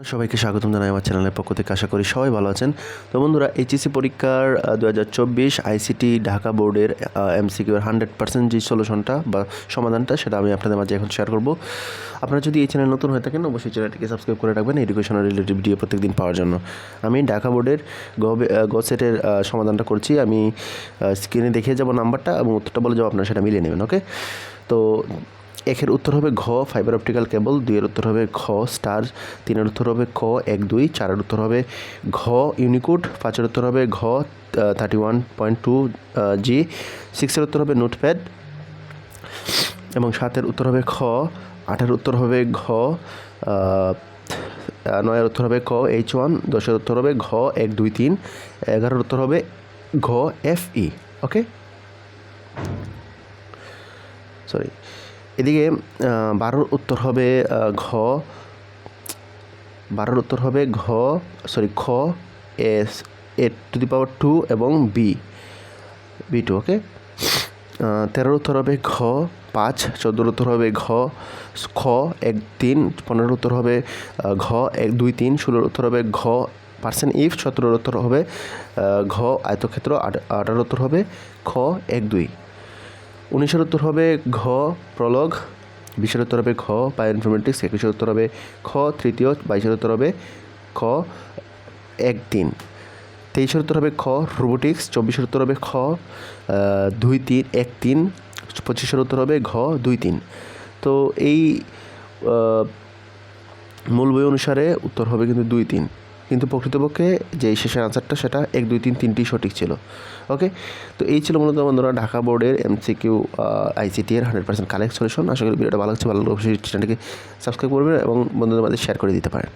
সবাইকে স্বাগতম জানাই আমার চ্যানেলের পক্ষ থেকে। আশা করি সবাই ভালো আছেন। তো বন্ধুরা, এইচএসসি পরীক্ষার দু হাজার চব্বিশ আইসিটি ঢাকা বোর্ডের এমসিকিউর হান্ড্রেড পার্সেন্ট যে সলিউশনটা বা সমাধানটা সেটা আমি আপনাদের মাঝে এখন শেয়ার করব। আপনারা যদি এই চ্যানেল নতুন হয়ে থাকেন, অবশ্যই চ্যানেলটিকে সাবস্ক্রাইব করে রাখবেন এডুকেশনাল রিলেটেড ভিডিও প্রত্যেকদিন পাওয়ার জন্য। আমি ঢাকা বোর্ডের গ সেটের সমাধানটা করছি। আমি স্ক্রিনে দেখিয়ে যাব নাম্বারটা এবং উত্তরটা বলে যাব, আপনারা সেটা মিলিয়ে নেবেন ওকে তো একের উত্তর হবে ঘ ফাইবার অপটিক্যাল কেবল দুইয়ের উত্তর হবে খ স্টার তিনের উত্তর হবে ক এক দুই চারের উত্তর হবে ঘ ইউনিকোড পাঁচের উত্তর হবে ঘ thirty one point two G সিক্সের উত্তর হবে নোটপ্যাড এবং সাতের উত্তর হবে খ আটের উত্তর হবে ঘ নয়ের উত্তর হবে ক এইচ ওয়ান দশের উত্তর হবে ঘ এক দুই তিন এগারোর উত্তর হবে ঘ এফ ই ওকে সরি এদিকে বারোর উত্তর হবে ঘ। বারোর উত্তর হবে ঘ, সরি, খ S A to the power two এবং বি। B two, okay? তেরোর উত্তর হবে ঘ, পাঁচ। চোদ্দোর উত্তর হবে ঘ, খ, এক, তিন। পনেরোর উত্তর হবে ঘ, এক, দুই, তিন। ষোলোর উত্তর হবে ঘ, পার্সেন্ট ইফ। সতেরোর উত্তর হবে ঘ, আয়তক্ষেত্র আঠারোর উত্তর হবে, খ, এক, দুই। উনিশের উত্তর হবে ঘ, প্রলগ। বিশের উত্তর হবে ঘ বায়োইনফরমেটিক্স একুশের উত্তর হবে খ, তৃতীয়। বাইশের উত্তর হবে খ এক তিন তেইশের উত্তর হবে খ, রোবোটিক্স। চব্বিশের উত্তর হবে খ দুই তিন, এক তিন। পঁচিশের উত্তর হবে ঘ, দুই তিন। তো এই মূল বই অনুসারে উত্তর হবে কিন্তু দুই তিন। কিন্তু প্রকৃতপক্ষে যে শেষের আনসারটা সেটা এক, দুই, তিন তিনটি সঠিক ছিল। ওকে তো এই ছিল মূলত বন্ধুরা ঢাকা বোর্ডের এমসিকিউ আইসিটি এর হান্ড্রেড পার্সেন্ট কালেক্ট সলিউশন আশা করি ভিডিওটা ভালো লাগছে, ভালো অবশ্যই চ্যানেলটিকে সাবস্ক্রাইব করবেন এবং বন্ধুদের মাঝে শেয়ার করে দিতে পারেন।